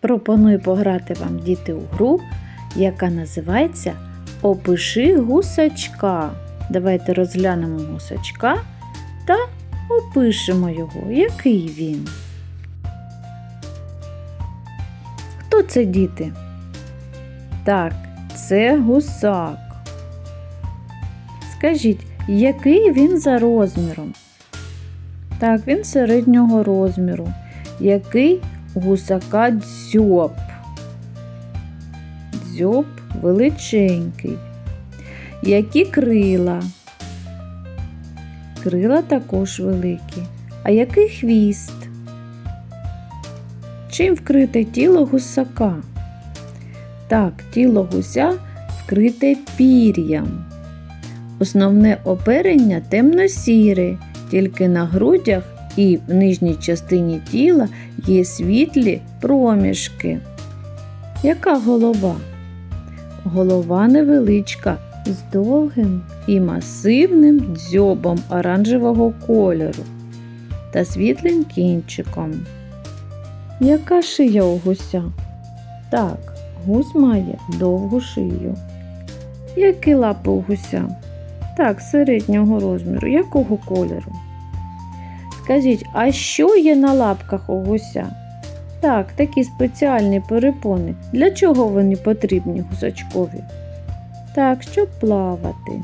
Пропоную пограти вам діти у гру, яка називається Опиши гусачка. Давайте розглянемо гусачка та опишемо його, який він. Хто це діти? Так, це гусак. Скажіть, який він за розміром? Так, він середнього розміру. Який гусака дзьоб? Дзьоб величенький. Які крила? Крила також великі. А який хвіст? Чим вкрите тіло гусака? Так, тіло гуся вкрите пір'ям. Основне оперення темно-сіре, тільки на грудях і в нижній частині тіла є світлі проміжки. Яка голова? Голова невеличка, з довгим і масивним дзьобом оранжевого кольору та світлим кінчиком. Яка шия у гуся? Так, гусь має довгу шию. Які лапи у гуся? Так, середнього розміру. Якого кольору? Скажіть, а що є на лапках у гуся? Так, такі спеціальні перепони. Для чого вони потрібні гусачкові? Так, щоб плавати.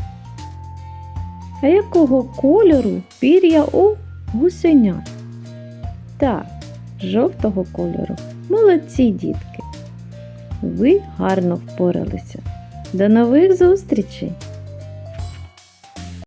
А якого кольору пір'я у гусенят? Так, жовтого кольору. Молодці дітки. Ви гарно впоралися. До нових зустрічей!